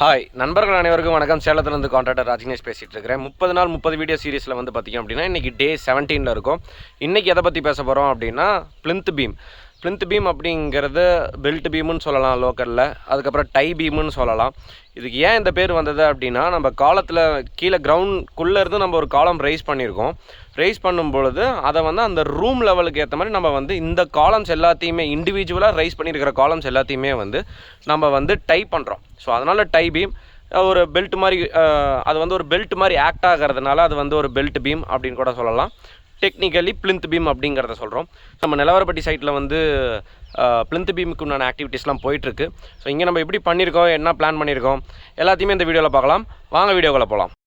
Hi நண்பர்கள் அனைவருக்கும் வணக்கம். சேலத்துலேருந்து கான்ட்ராக்டர் ராஜினேஷ் பேசிகிட்டு இருக்கிறேன். முப்பது நாள் முப்பது வீடியோ சீரிஸில் வந்து பார்த்திங்க அப்படின்னா இன்றைக்கி டே செவன்டீனில் இருக்கும். இன்றைக்கி எதை பற்றி பேச போகிறோம் அப்படின்னா பிளிந்த் பீம் பிளிந்த் பீம் அப்படிங்கிறது பெல்ட் பீம்னு சொல்லலாம் லோக்கலில் அதுக்கப்புறம் டை பீம்னு சொல்லலாம். இதுக்கு ஏன் இந்த பேர் வந்தது அப்படின்னா நம்ம காலத்தில் கீழே கிரவுண்ட்குள்ளே இருந்து நம்ம ஒரு காலம் ரைஸ் பண்ணியிருக்கோம். ரைஸ் பண்ணும் பொழுது அதை வந்து அந்த ரூம் லெவலுக்கு ஏற்ற மாதிரி நம்ம வந்து இந்த காலம்ஸ் எல்லாத்தையுமே இண்டிவிஜுவலாக ரைஸ் பண்ணியிருக்கிற காலம்ஸ் எல்லாத்தையுமே வந்து நம்ம வந்து டை பண்ணுறோம் ஸோ அதனால் டை பீம் ஒரு பெல்ட் மாதிரி அது வந்து ஒரு பெல்ட் மாதிரி ஆக்ட் ஆகிறதுனால அது வந்து ஒரு பெல்ட் பீம் அப்படின்னு கூட சொல்லலாம். டெக்னிக்கலி பிளிந்த் பீம் அப்படிங்கிறத சொல்கிறோம் நம்ம நிலவரப்பட்டி சைட்டில் வந்து பிளிந்த் பீமுக்கு உண்டான ஆக்டிவிட்டீஸ்லாம் போயிட்டுருக்கு. ஸோ இங்கே நம்ம எப்படி பண்ணியிருக்கோம் என்ன பிளான் பண்ணியிருக்கோம் எல்லாத்தையுமே இந்த வீடியோவில் பார்க்கலாம். வாங்க வீடியோக்குள்ளே போகலாம்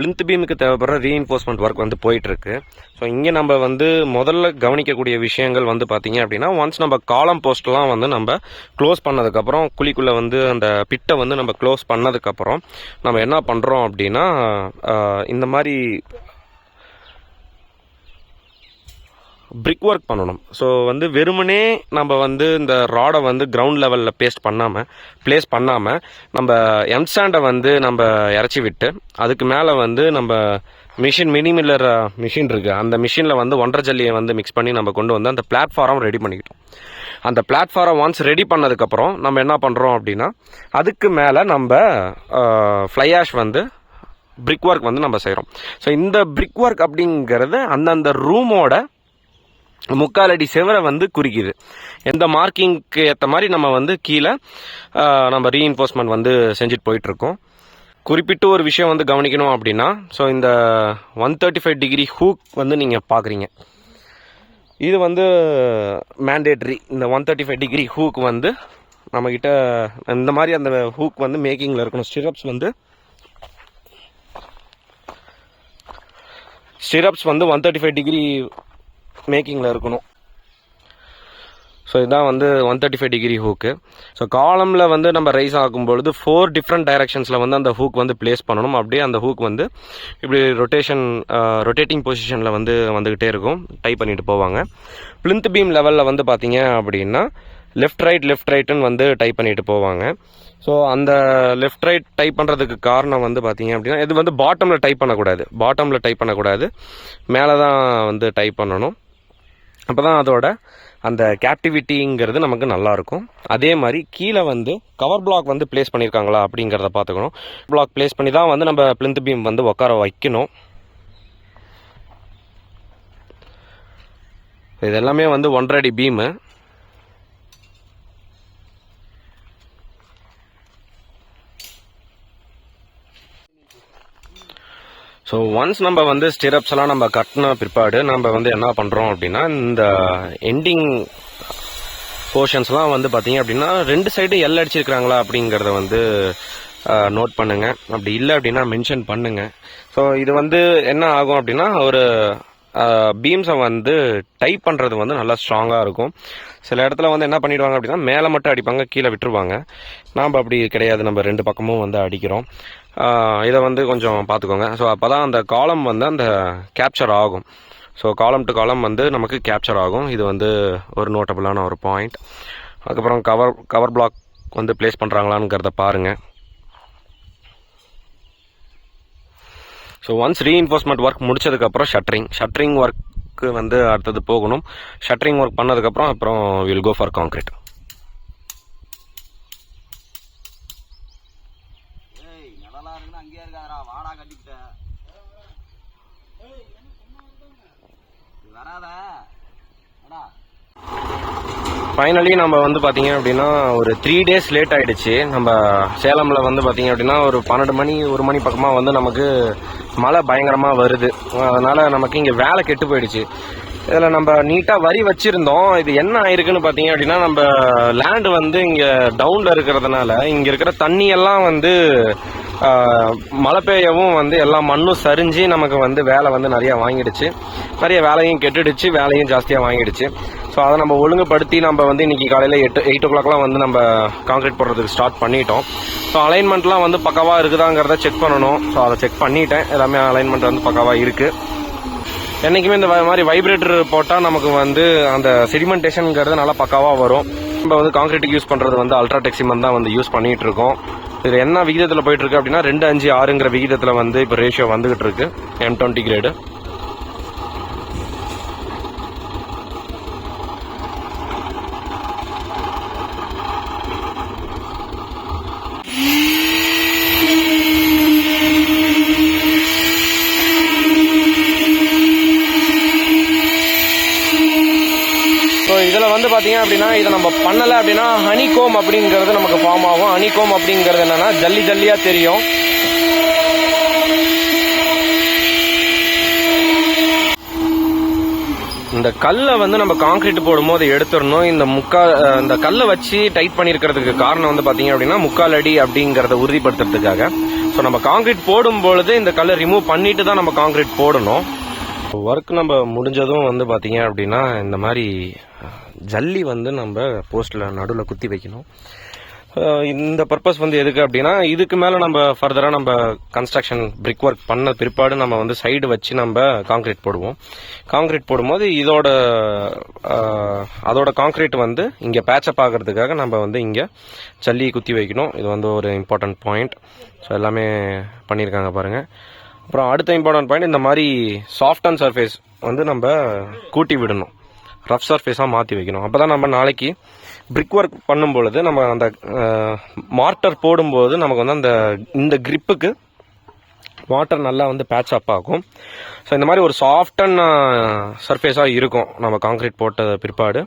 பிளிந்த் பீமுக்கு தேவைப்படுற ரீஎன்ஃபோர்ஸ்மெண்ட் ஒர்க் வந்து போயிட்டுருக்கு. ஸோ இங்கே நம்ம வந்து முதல்ல கவனிக்கக்கூடிய விஷயங்கள் வந்து பார்த்தீங்க அப்படின்னா ஒன்ஸ் நம்ம காலம் போஸ்ட்லாம் வந்து நம்ம க்ளோஸ் பண்ணதுக்கப்புறம் குழிக்குள்ளே வந்து அந்த பிட்டை வந்து நம்ம க்ளோஸ் பண்ணதுக்கப்புறம் நம்ம என்ன பண்ணுறோம் அப்படின்னா இந்த மாதிரி பிரிக் ஒர்க் பண்ணணும். ஸோ வந்து வெறுமனே நம்ம வந்து இந்த ராடை வந்து கிரவுண்ட் லெவலில் பேஸ்ட் பண்ணாமல் ப்ளேஸ் பண்ணாமல் நம்ம எம்ஸ்டாண்டை வந்து நம்ம இறச்சி விட்டு அதுக்கு மேலே வந்து நம்ம மிஷின் மினி மில்லர் மிஷின் இருக்குது அந்த மிஷினில் வந்து ஒன்றரை ஜல்லியை வந்து மிக்ஸ் பண்ணி நம்ம கொண்டு வந்து அந்த பிளாட்ஃபார்ம் ரெடி பண்ணிக்கிட்டோம். அந்த பிளாட்ஃபார்ம் ஒன்ஸ் ரெடி பண்ணதுக்கப்புறம் நம்ம என்ன பண்ணுறோம் அப்படின்னா அதுக்கு மேலே நம்ம ஃப்ளை ஆஷ் வந்து பிரிக் ஒர்க் வந்து நம்ம செய்கிறோம் ஸோ இந்த பிரிக் ஒர்க் அப்படிங்கிறது அந்தந்த ரூமோட முக்கால் அடி செவரை வந்து குறிக்குது எந்த மார்க்கிங்க்கு ஏற்ற மாதிரி நம்ம வந்து கீழே நம்ம ரீஎன்ஃபோர்ஸ்மெண்ட் வந்து செஞ்சுட்டு போயிட்டுருக்கோம். குறிப்பிட்டு ஒரு விஷயம் வந்து கவனிக்கணும் அப்படின்னா ஸோ இந்த one thirty five degree hook வந்து நீங்கள் பார்க்குறீங்க இது வந்து மேண்டேட்ரி இந்த one thirty five degree hook வந்து நம்மக்கிட்ட இந்த மாதிரி அந்த ஹூக் வந்து மேக்கிங்கில் இருக்கணும். ஸ்டிரப்ஸ் வந்து ஸ்டிரப்ஸ் வந்து ஒன் தேர்ட்டி ஃபைவ் டிகிரி மேக்கிங்கில் இருக்கணும். ஸோ இதுதான் வந்து one thirty five degree hook so காலமில் வந்து நம்ம ரைஸ் ஆகும்பொழுது ஃபோர் டிஃப்ரெண்ட் டைரக்ஷன்ஸில் வந்து அந்த ஹூக் வந்து ப்ளேஸ் பண்ணணும். அப்படியே அந்த ஹூக் வந்து இப்படி ரொட்டேஷன் ரொட்டேட்டிங் பொசிஷனில் வந்து வந்துக்கிட்டே இருக்கும். டைப் பண்ணிட்டு போவாங்க. பிளிந்த் பீம் லெவலில் வந்து பார்த்தீங்க அப்படின்னா லெஃப்ட் ரைட் லெஃப்ட் ரைட்டுன்னு வந்து டைப் பண்ணிட்டு போவாங்க. ஸோ அந்த லெஃப்ட் ரைட் டைப் பண்ணுறதுக்கு காரணம் வந்து பார்த்தீங்க அப்படின்னா இது வந்து பாட்டமில் டைப் பண்ணக்கூடாது. பாட்டமில் டைப் பண்ணக்கூடாது. மேலே தான் வந்து டைப் பண்ணணும். அப்போ தான் அதோட அந்த கேப்டிவிட்டிங்கிறது நமக்கு நல்லா இருக்கும். அதே மாதிரி கீழே வந்து கவர் பிளாக் வந்து ப்ளேஸ் பண்ணியிருக்காங்களா அப்படிங்கிறத பார்த்துக்கணும். பிளாக் ப்ளேஸ் பண்ணி தான் வந்து நம்ம பிளிந்த் பீம் வந்து உட்கார வைக்கணும். இது எல்லாமே வந்து ஒன்றரை அடி பீமு ஸோ ஒன்ஸ் நம்ம வந்து ஸ்டிரப்ஸ் எல்லாம் நம்ம கட்டின பிற்பாடு நம்ம வந்து என்ன பண்ணுறோம் அப்படின்னா இந்த எண்டிங் போர்ஷன்ஸ்லாம் வந்து பார்த்தீங்க அப்படின்னா ரெண்டு சைடு எல் அடிச்சிருக்கிறாங்களா அப்படிங்கிறத வந்து நோட் பண்ணுங்க. அப்படி இல்லை அப்படின்னா மென்ஷன் பண்ணுங்க. ஸோ இது வந்து என்ன ஆகும் அப்படின்னா ஒரு பீம்ஸை வந்து டைப் பண்ணுறது வந்து நல்லா ஸ்ட்ராங்காக இருக்கும். சில இடத்துல வந்து என்ன பண்ணிடுவாங்க அப்படின்னா மேலே மட்டும் அடிப்பாங்க கீழே விட்டுருவாங்க. நாம் அப்படி கிடையாது. நம்ம ரெண்டு பக்கமும் வந்து அடிக்கிறோம். இதை வந்து கொஞ்சம் பார்த்துக்கோங்க. ஸோ அப்போ தான் அந்த காலம் வந்து அந்த கேப்சர் ஆகும். ஸோ காலம் டு காலம் வந்து நமக்கு கேப்சர் ஆகும். இது வந்து ஒரு நோட்டபுளான ஒரு பாயிண்ட் அதுக்கப்புறம் கவர் கவர் பிளாக் வந்து ப்ளேஸ் பண்ணுறாங்களாங்கிறத பாருங்கள் ஸோ ஒன்ஸ் ரீஎன்ஃபோர்ஸ்மெண்ட் ஒர்க் முடிச்சதுக்கப்புறம் ஷட்டரிங் ஷட்டரிங் ஒர்க்கு வந்து அடுத்தது போகணும். ஷட்டரிங் ஒர்க் பண்ணதுக்கப்புறம் அப்புறம் வில் கோ ஃபார் கான்க்ரீட் இடம்லாம் இருக்குன்னு அங்கேயே இருக்காதடா வாடா கட்டிக்கிட்ட. வராத. ஃபைனலி நம்ம வந்து பார்த்தீங்க அப்படின்னா ஒரு த்ரீ டேஸ் லேட் ஆயிடுச்சு. நம்ம சேலமில் வந்து பார்த்தீங்க அப்படின்னா ஒரு பன்னெண்டு மணி ஒரு மணி பக்கமாக வந்து நமக்கு மழை பயங்கரமாக வருது. அதனால நமக்கு இங்கே வேலை கெட்டு போயிடுச்சு. இதில் நம்ம நீட்டாக வரி வச்சிருந்தோம். இது என்ன ஆயிருக்குன்னு பார்த்தீங்க அப்படின்னா நம்ம லேண்டு வந்து இங்கே டவுனில் இருக்கிறதுனால இங்கே இருக்கிற தண்ணியெல்லாம் வந்து மழை பெய்யவும் வந்து எல்லா மண்ணும் சரிஞ்சு நமக்கு வந்து வேலை வந்து நிறைய வாங்கிடுச்சு. நிறைய வேலையும் கெட்டுடுச்சு வேலையும் ஜாஸ்தியாக வாங்கிடுச்சு. ஸோ அதை நம்ம ஒழுங்குபடுத்தி நம்ம வந்து இன்னைக்கு காலையில் எட்டு எயிட் ஓ கிளாக்லாம் வந்து நம்ம கான்கிரீட் போடுறதுக்கு ஸ்டார்ட் பண்ணிட்டோம். ஸோ அலைன்மெண்ட்லாம் வந்து பக்காவாக இருக்குதாங்கிறத செக் பண்ணணும். ஸோ அதை செக் பண்ணிட்டேன். எல்லாமே அலைன்மெண்ட் வந்து பக்காவாக இருக்குது என்னைக்குமே இந்த வ- மாதிரி வைப்ரேட்டர் போட்டால் நமக்கு வந்து அந்த செடிமெண்டேஷனுங்கிறது நல்லா பக்காவாக வரும். நம்ம வந்து காங்க்ரீட்டுக்கு யூஸ் பண்ணுறது வந்து அல்ட்ராடெக் சிமெண்ட் தான் வந்து யூஸ் பண்ணிட்டு இதில் இது என்ன விகிதத்தில் போயிட்டுருக்கு அப்படின்னா ரெண்டு அஞ்சு ஆறுங்கிற விகிதத்தில் வந்து இப்போ ரேஷியோ வந்துகிட்டு இருக்கு எம் டுவெண்ட்டி கிரேடு ஸோ இதில் வந்து பார்த்தீங்க அப்படின்னா இதை நம்ம பண்ணலை அப்படின்னா ஹனிகோம் அப்படிங்கிறது நமக்கு ஃபார்ம் ஆகும். ஹனிகோம் அப்படிங்கிறது என்னென்னா ஜல்லி ஜல்லியாக தெரியும். இந்த கல்லை வந்து நம்ம காங்கிரீட் போடும்போது எடுத்துடணும். இந்த முக்கால் இந்த கல்லை வச்சு டைட் பண்ணியிருக்கிறதுக்கு காரணம் வந்து பார்த்தீங்க அப்படின்னா முக்கால் அடி அப்படிங்கிறத உறுதிப்படுத்துறதுக்காக. ஸோ நம்ம காங்கிரீட் போடும் பொழுது இந்த கல்லை ரிமூவ் பண்ணிட்டு தான் நம்ம காங்கிரீட் போடணும். ஒர்க் நம்ம முடிஞ்சதும் வந்து பார்த்தீங்க அப்படின்னா இந்த மாதிரி ஜல்லி வந்து நம்ம போஸ்ட்டில் நடுவில் குத்தி வைக்கணும். இந்த பர்பஸ் வந்து எதுக்கு அப்படின்னா இதுக்கு மேலே நம்ம ஃபர்தராக நம்ம கன்ஸ்ட்ரக்ஷன் பிரிக் ஒர்க் பண்ண பிற்பாடு நம்ம வந்து சைடு வச்சு நம்ம கான்கிரீட் போடுவோம். கான்கிரீட் போடும்போது இதோட அதோட கான்கிரீட் வந்து இங்கே பேச்சப் ஆகிறதுக்காக நம்ம வந்து இங்கே ஜல்லி குத்தி வைக்கணும். இது வந்து ஒரு இம்பார்ட்டன்ட் பாயிண்ட் ஸோ எல்லாமே பண்ணியிருக்காங்க பாருங்கள் அப்புறம் அடுத்த இம்பார்ட்டன்ட் பாயிண்ட் இந்த மாதிரி சாஃப்ட் அண்ட் சர்ஃபேஸ் வந்து நம்ம கூட்டி விடணும். ரஃப் சர்ஃபேஸாக மாற்றி வைக்கணும். அப்போ தான் நம்ம நாளைக்கு பிரிக் ஒர்க் பண்ணும் பொழுது நம்ம அந்த மார்ட்டர் போடும்போது நமக்கு வந்து அந்த இந்த கிரிப்புக்கு வாட்டர் நல்லா வந்து பேட்ச் அப் ஆகும். ஸோ இந்த மாதிரி ஒரு சாஃப்ட் அண்ட் சர்ஃபேஸாக இருக்கும். நம்ம கான்கிரீட் போட்ட பிற்பாடு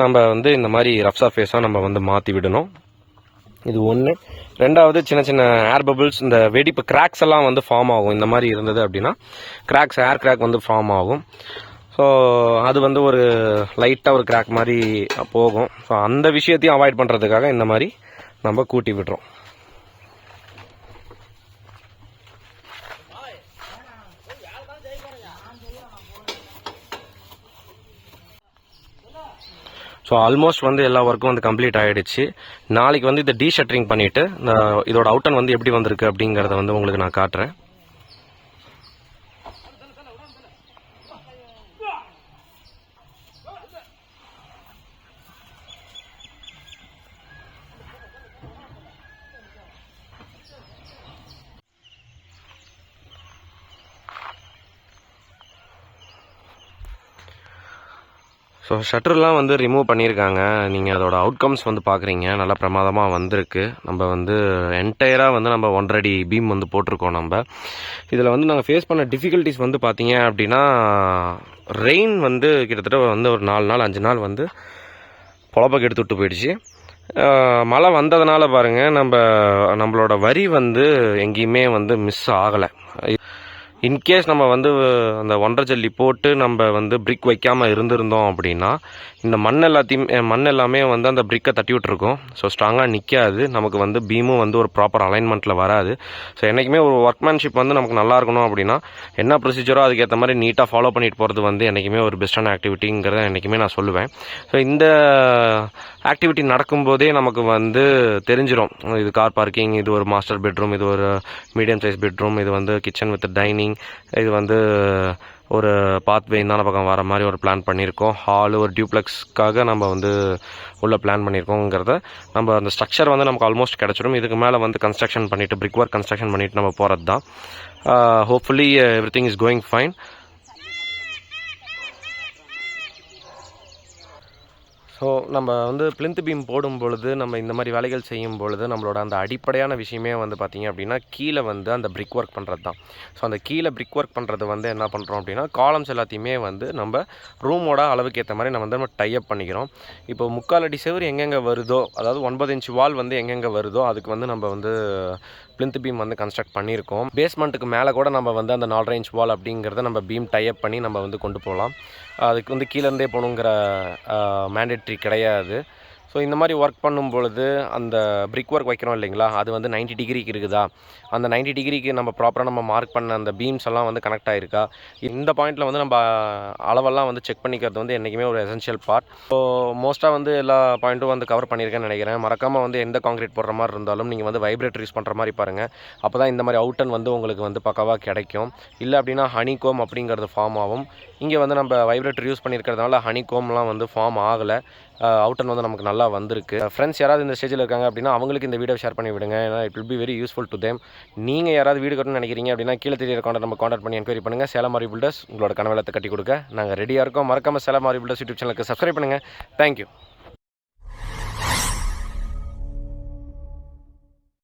நம்ம வந்து இந்த மாதிரி ரஃப் சர்ஃபேஸாக நம்ம வந்து மாற்றி விடணும். இது ஒன்று ரெண்டாவது சின்ன சின்ன ஏர் பபிள்ஸ் இந்த வெடிப்பு கிராக்ஸ் எல்லாம் வந்து ஃபார்ம் ஆகும். இந்த மாதிரி இருந்தது அப்படின்னா கிராக்ஸ் ஏர் கிராக் வந்து ஃபார்ம் ஆகும். ஸோ அது வந்து ஒரு லைட்டாக ஒரு கிராக் மாதிரி போகும். ஸோ அந்த விஷயத்தையும் அவாய்ட் பண்ணுறதுக்காக இந்த மாதிரி நம்ம கூட்டி விடுறோம். ஸோ ஆல்மோஸ்ட் வந்து எல்லா ஒர்க்கும் வந்து கம்ப்ளீட் ஆகிடுச்சு நாளைக்கு வந்து இதை டீ ஷட்டரிங் பண்ணிவிட்டு இதோட அவுட்டன் வந்து எப்படி வந்திருக்கு அப்படிங்கிறத வந்து உங்களுக்கு நான் காட்டுறேன். ஸோ ஷட்டர்லாம் வந்து ரிமூவ் பண்ணியிருக்காங்க. நீங்கள் அதோட அவுட்கம்ஸ் வந்து பார்க்குறீங்க நல்லா பிரமாதமாக வந்திருக்கு. நம்ம வந்து என்டையராக வந்து நம்ம ஒன்றரை பீம் வந்து போட்டிருக்கோம் நம்ம. இதில் வந்து நாங்கள் ஃபேஸ் பண்ண டிஃபிகல்ட்டிஸ் வந்து பார்த்தீங்க அப்படின்னா ரெயின் வந்து கிட்டத்தட்ட வந்து ஒரு நாலு நாள் அஞ்சு நாள் வந்து பொழப்பக்கு எடுத்து விட்டு போயிடுச்சு. மழை வந்ததுனால பாருங்கள் நம்ம நம்மளோட வரி வந்து எங்கேயுமே வந்து மிஸ் ஆகலை. இன்கேஸ் நம்ம வந்து அந்த ஒன்றரை ஜல்லி போட்டு நம்ம வந்து பிரிக் வைக்காமல் இருந்திருந்தோம் அப்படின்னா இந்த மண் எல்லாத்தையும் மண் எல்லாமே வந்து அந்த பிரிக்கை தட்டி விட்டுருக்கோம். ஸோ ஸ்ட்ராங்காக நிற்காது நமக்கு வந்து பீமும் வந்து ஒரு ப்ராப்பர் அலைன்மெண்ட்டில் வராது. ஸோ என்றைக்குமே ஒரு ஒர்க்மேன்ஷிப் வந்து நமக்கு நல்லா இருக்கணும் அப்படின்னா என்ன ப்ரொசீஜரோ அதுக்கேற்ற மாதிரி நீட்டாக ஃபாலோ பண்ணிட்டு போகிறது வந்து என்றைக்குமே ஒரு பெஸ்ட்டான ஆக்டிவிட்டிங்கிறத என்றைக்குமே நான் சொல்லுவேன். ஸோ இந்த ஆக்டிவிட்டி நடக்கும்போதே நமக்கு வந்து தெரிஞ்சிடும் இது கார் பார்க்கிங் இது ஒரு மாஸ்டர் பெட்ரூம் இது ஒரு மீடியம் சைஸ் பெட்ரூம் இது வந்து கிச்சன் வித் டைனிங் இது வந்து ஒரு பாத்வே இந்தான பக்கம் வர மாதிரி ஒரு பிளான் பண்ணியிருக்கோம். ஹாலு ஒரு டியூப்ளெக்ஸ்க்காக நம்ம வந்து உள்ள பிளான் பண்ணியிருக்கோங்கிறத நம்ம அந்த ஸ்ட்ரக்சர் வந்து நமக்கு ஆல்மோஸ்ட் கிடச்சிடும் இதுக்கு மேலே வந்து கன்ஸ்ட்ரக்ஷன் பண்ணிவிட்டு பிரிக் ஒர்க் கன்ஸ்ட்ரக்ஷன் பண்ணிவிட்டு நம்ம போகிறது தான் hopefully everything is going fine so நம்ம வந்து பிளிந்த் பீம் போடும் பொழுது நம்ம இந்த மாதிரி வேலைகள் செய்யும் பொழுது நம்மளோட அந்த அடிப்படையான விஷயமே வந்து பார்த்திங்க அப்படின்னா கீழே வந்து அந்த பிரிக் ஒர்க் பண்ணுறது தான் ஸோ அந்த கீழே பிரிக் ஒர்க் பண்ணுறது வந்து என்ன பண்ணுறோம் அப்படின்னா காலம்ஸ் எல்லாத்தையுமே வந்து நம்ம ரூமோட அளவுக்கு ஏற்ற மாதிரி நம்ம வந்து நம்ம டைப் பண்ணிக்கிறோம். இப்போ முக்கால் அடி செவர் எங்கெங்கே வருதோ அதாவது ஒன்பது இன்ச் வால் வந்து எங்கெங்கே வருதோ அதுக்கு வந்து நம்ம வந்து பிளிந்த் பீம் வந்து கன்ஸ்ட்ரக்ட் பண்ணியிருக்கோம். பேஸ்மெண்ட்டுக்கு மேலே கூட நம்ம வந்து அந்த நாலரை இன்ச் வால் அப்படிங்கிறத நம்ம பீம் டைப் பண்ணி நம்ம வந்து கொண்டு போகலாம். அதுக்கு வந்து கீழே இருந்தே போகணுங்கிற மேண்டேட்ரி கிடையாது. ஸோ இந்த மாதிரி ஒர்க் பண்ணும் பொழுது அந்த பிரிக் ஒர்க் வைக்கிறோம் இல்லைங்களா? அது வந்து 90 டிகிரிக்கு இருக்குதா? அந்த 90 டிகிரிக்கு நம்ம ப்ராப்பராக நம்ம மார்க் பண்ண அந்த பீம்ஸ் எல்லாம் வந்து கனெக்ட் ஆகிருக்கா இந்த பாயிண்டில் வந்து நம்ம அளவெல்லாம் வந்து செக் பண்ணிக்கிறது வந்து என்றைக்குமே ஒரு எசென்ஷியல் பார்ட் ஸோ மோஸ்ட்டாக வந்து எல்லா பாயிண்ட்டும் வந்து கவர் பண்ணியிருக்கேன்னு நினைக்கிறேன். மறக்காமல் வந்து எந்த காங்கிரீட் போடுற மாதிரி இருந்தாலும் நீங்கள் வந்து வைப்ரேட் யூஸ் பண்ணுற மாதிரி பாருங்கள் அப்போ தான் இந்த மாதிரி அவுட்டன் வந்து உங்களுக்கு வந்து பக்காவாக கிடைக்கும். இல்லை அப்படின்னா ஹனிகோம் அப்படிங்கிறது ஃபார்ம் ஆகும். இங்கே வந்து நம்ம வைப்ரேட்டர் யூஸ் பண்ணியிருக்கிறதுனால ஹனிகோம்லாம் வந்து ஃபார்ம் ஆகலை. அவுட்டன் வந்து நமக்கு நல்லா வந்திருக்கு. ஃப்ரெண்ட்ஸ் யாராவது இந்த ஸ்டேஜில் இருக்காங்க அப்படின்னா அவங்களுக்கு இந்த வீடியோ ஷேர் பண்ணி விடுங்க. ஏன்னா it will be very useful to them நீங்கள் யாராவது வீடு கட்டணும்னு நினைக்கிறீங்க அப்படின்னா கீழே தெரியிற கான்டாக்ட் நம்ம காண்டாக்ட் பண்ணி என்கொயரி பண்ணுங்கள் சேலம் மாரி பில்டர்ஸ் உங்களோட கனவலத்தை கட்டி கொடுக்க. நாங்கள் ரெடியாக இருக்கோம். மறக்காமல் சேலம் மாரி பில்டர்ஸ் யூடியூப் சேனலுக்கு சப்ஸ்கிரைப் பண்ணுங்கள் தேங்க்யூ